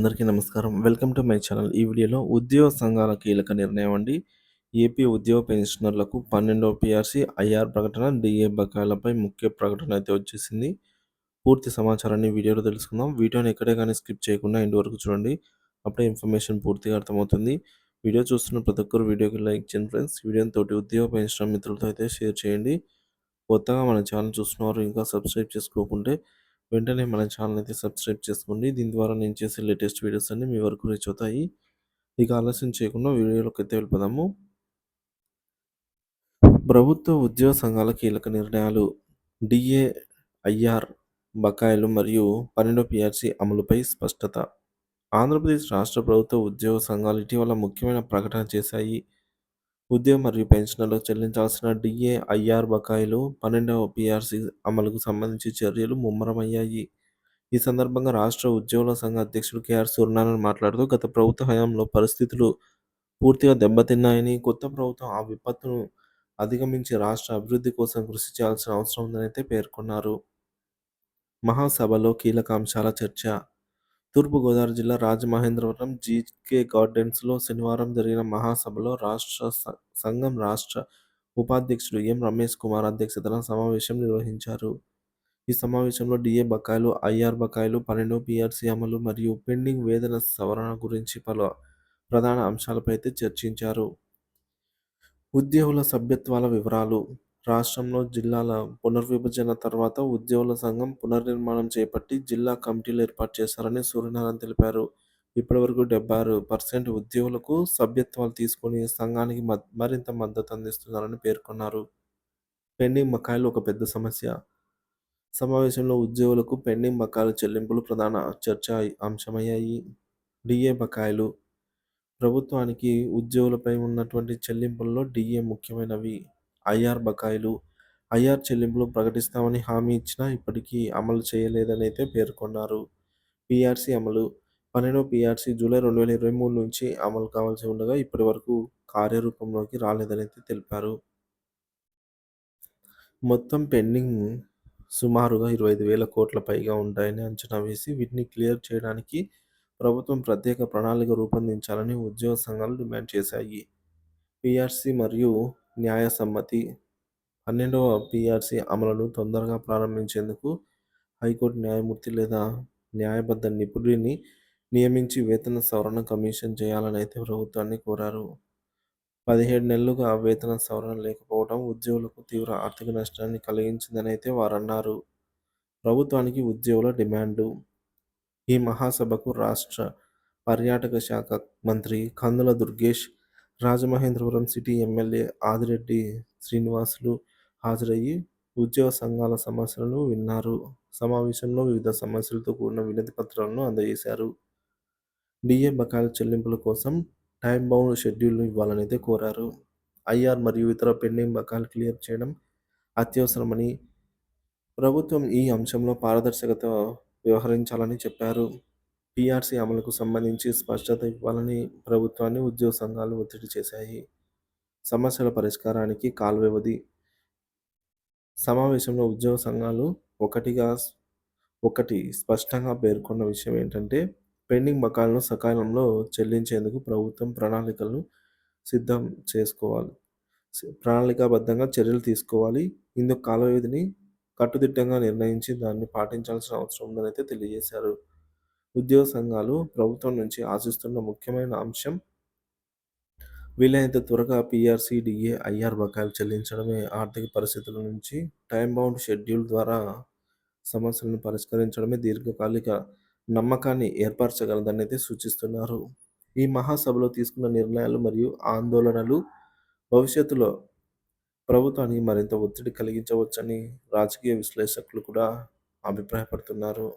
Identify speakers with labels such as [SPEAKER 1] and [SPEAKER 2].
[SPEAKER 1] అందరికీ నమస్కారం. Welcome to my channel. ఈ వీడియోలో ఉద్యోగ సంఘాల కీలక నిర్ణయం అండి. ఏపీ ఉద్యోగ పెన్షనర్లకు పన్నెండవ పిఆర్సీ ఐఆర్ ప్రకటన డిఏ బకాయిలపై ముఖ్య ప్రకటన అయితే వచ్చేసింది. పూర్తి సమాచారాన్ని వీడియోలో తెలుసుకుందాం. వీడియోని ఎక్కడే కానీ స్కిప్ చేయకుండా ఇంటి వరకు చూడండి. అప్పుడే ఇన్ఫర్మేషన్ పూర్తిగా అర్థమవుతుంది. వీడియో చూస్తున్న ప్రతి ఒక్కరు వీడియోకి లైక్ చేయండి ఫ్రెండ్స్. వీడియోని తోటి ఉద్యోగ పెన్షన్ మిత్రులతో అయితే షేర్ చేయండి. కొత్తగా మన ఛానల్ చూస్తున్నవారు ఇంకా సబ్స్క్రైబ్ చేసుకోకుంటే వెంటనే మన ఛానల్ అయితే సబ్స్క్రైబ్ చేసుకోండి. దీని ద్వారా నేను చేసే లేటెస్ట్ వీడియోస్ అన్ని మీ వరకు రీచ్ అవుతాయి. ఇక ఆలస్యం చేయకుండా వీడియోలోకి అయితే వెళ్ళిపోదాము. ప్రభుత్వ ఉద్యోగ సంఘాల కీలక నిర్ణయాలు డిఏ ఐఆర్ బకాయిలు మరియు పన్నెండో పిఆర్సీ అమలుపై స్పష్టత. ఆంధ్రప్రదేశ్ రాష్ట్ర ప్రభుత్వ ఉద్యోగ సంఘాలు ఇటీవల ముఖ్యమైన ప్రకటన చేశాయి. ఉద్యోగ మరియు పెన్షన్లకు చెల్లించాల్సిన డిఏ ఐఆర్ బకాయిలు పన్నెండవ పిఆర్సీ అమలుకు సంబంధించి చర్యలు ముమ్మరమయ్యాయి. ఈ సందర్భంగా రాష్ట్ర ఉద్యోగుల సంఘ అధ్యక్షుడు కేఆర్ సూర్యనారాయణ మాట్లాడుతూ గత ప్రభుత్వ హయాంలో పరిస్థితులు పూర్తిగా దెబ్బతిన్నాయని కొత్త ప్రభుత్వం ఆ విపత్తును అధిగమించి రాష్ట్ర అభివృద్ధి కోసం కృషి చేయాల్సిన అవసరం ఉందని అయితే పేర్కొన్నారు. మహాసభలో కీలక అంశాల చర్చ తూర్పుగోదావరి జిల్లా రాజమహేంద్రవరం జీకే గార్డెన్స్లో శనివారం జరిగిన మహాసభలో రాష్ట్ర సంఘం రాష్ట్ర ఉపాధ్యక్షుడు ఎం రమేష్ కుమార్ అధ్యక్షతన సమావేశం నిర్వహించారు. ఈ సమావేశంలో డిఏ బకాయిలు ఐఆర్ బకాయిలు పన్నెండు పిఆర్సీ అమలు మరియు పెండింగ్ వేతన సవరణ గురించి పలు ప్రధాన అంశాలపై అయితే చర్చించారు. ఉద్యోగుల సభ్యత్వాల వివరాలు రాష్ట్రంలో జిల్లాల పునర్విభజన తర్వాత ఉద్యోగుల సంఘం పునర్నిర్మాణం చేపట్టి జిల్లా కమిటీలు ఏర్పాటు చేశారని సూర్యనారాయణ తెలిపారు. ఇప్పటివరకు డెబ్బై ఆరు పర్సెంట్ ఉద్యోగులకు సభ్యత్వాలు తీసుకొని సంఘానికి మరింత మద్దతు అందిస్తున్నారని పేర్కొన్నారు. పెండింగ్ బకాయిలు ఒక పెద్ద సమస్య. సమావేశంలో ఉద్యోగులకు పెండింగ్ బకాయిలు చెల్లింపులు ప్రధాన చర్చ అంశమయ్యాయి. డిఏ బకాయిలు. ప్రభుత్వానికి ఉద్యోగులపై ఉన్నటువంటి చెల్లింపుల్లో డిఏ ముఖ్యమైనవి. ఐఆర్ బకాయిలు ఐఆర్ చెల్లింపులు ప్రకటిస్తామని హామీ ఇచ్చినా ఇప్పటికీ అమలు చేయలేదని అయితే పేర్కొన్నారు. పీఆర్సీ అమలు పన్నెండో పీఆర్సీ జూలై రెండు వేల ఇరవై మూడు నుంచి అమలు కావాల్సి ఉండగా ఇప్పటి వరకు కార్యరూపంలోకి రాలేదని అయితే తెలిపారు. మొత్తం పెండింగ్ సుమారుగా ఇరవై ఐదు వేల కోట్ల పైగా ఉంటాయని అంచనా వేసి వీటిని క్లియర్ చేయడానికి ప్రభుత్వం ప్రత్యేక ప్రణాళిక రూపొందించాలని ఉద్యోగ సంఘాలు డిమాండ్ చేశాయి. పీఆర్సీ మరియు న్యాయ సమ్మతి. పన్నెండవ పిఆర్సి అమలును తొందరగా ప్రారంభించేందుకు హైకోర్టు న్యాయమూర్తి లేదా న్యాయబద్ధ నిపుణుడిని నియమించి వేతన సవరణ కమిషన్ చేయాలని అయితే ప్రభుత్వాన్ని కోరారు. పదిహేడు నెలలుగా వేతన సవరణ లేకపోవడం ఉద్యోగులకు తీవ్ర ఆర్థిక నష్టాన్ని కలిగించిందని అయితే వారు అన్నారు ప్రభుత్వానికి ఉద్యోగుల డిమాండు. ఈ మహాసభకు రాష్ట్ర పర్యాటక శాఖ మంత్రి కందుల దుర్గేష్ రాజమహేంద్రవరం సిటీ ఎమ్మెల్యే ఆదిరెడ్డి శ్రీనివాసులు హాజరయ్యి ఉద్యోగ సంఘాల సమస్యలను విన్నారు. సమావేశంలో వివిధ సమస్యలతో కూడిన వినతి పత్రాలను అందజేశారు. డిఏ బకాయిల చెల్లింపుల కోసం టైం బౌండ్ షెడ్యూల్ను ఇవ్వాలని కోరారు. ఐఆర్ మరియు ఇతర పెండింగ్ బకాయిలు క్లియర్ చేయడం అత్యవసరమని ప్రభుత్వం ఈ అంశంలో పారదర్శకత వ్యవహరించాలని చెప్పారు. పీఆర్సీ అమలుకు సంబంధించి స్పష్టత ఇవ్వాలని ప్రభుత్వాన్ని ఉద్యోగ సంఘాలు ఒత్తిడి చేశాయి. సమస్యల పరిష్కారానికి కాల వ్యవధి. సమావేశంలో ఉద్యోగ సంఘాలు ఒకటిగా ఒకటి స్పష్టంగా పేర్కొన్న విషయం ఏంటంటే పెండింగ్ బకాలను సకాలంలో చెల్లించేందుకు ప్రభుత్వం ప్రణాళికలను సిద్ధం చేసుకోవాలి. ప్రణాళికాబద్ధంగా చర్యలు తీసుకోవాలి. ఇందుకు కాల వ్యవధిని కట్టుదిట్టంగా నిర్ణయించి దాన్ని పాటించాల్సిన అవసరం ఉందని అయితే తెలియజేశారు. ఉద్యోగ సంఘాలు ప్రభుత్వం నుంచి ఆశిస్తున్న ముఖ్యమైన అంశం వీలైనంత త్వరగా పిఆర్సీ డిఏ ఐఆర్ బకాయిలు చెల్లించడమే. ఆర్థిక పరిస్థితుల నుంచి టైం బౌండ్ షెడ్యూల్ ద్వారా సమస్యలను పరిష్కరించడమే దీర్ఘకాలిక నమ్మకాన్ని ఏర్పరచగలదని అయితే సూచిస్తున్నారు. ఈ మహాసభలో తీసుకున్న నిర్ణయాలు మరియు ఆందోళనలు భవిష్యత్తులో ప్రభుత్వానికి మరింత ఒత్తిడి కలిగించవచ్చని రాజకీయ విశ్లేషకులు కూడా అభిప్రాయపడుతున్నారు.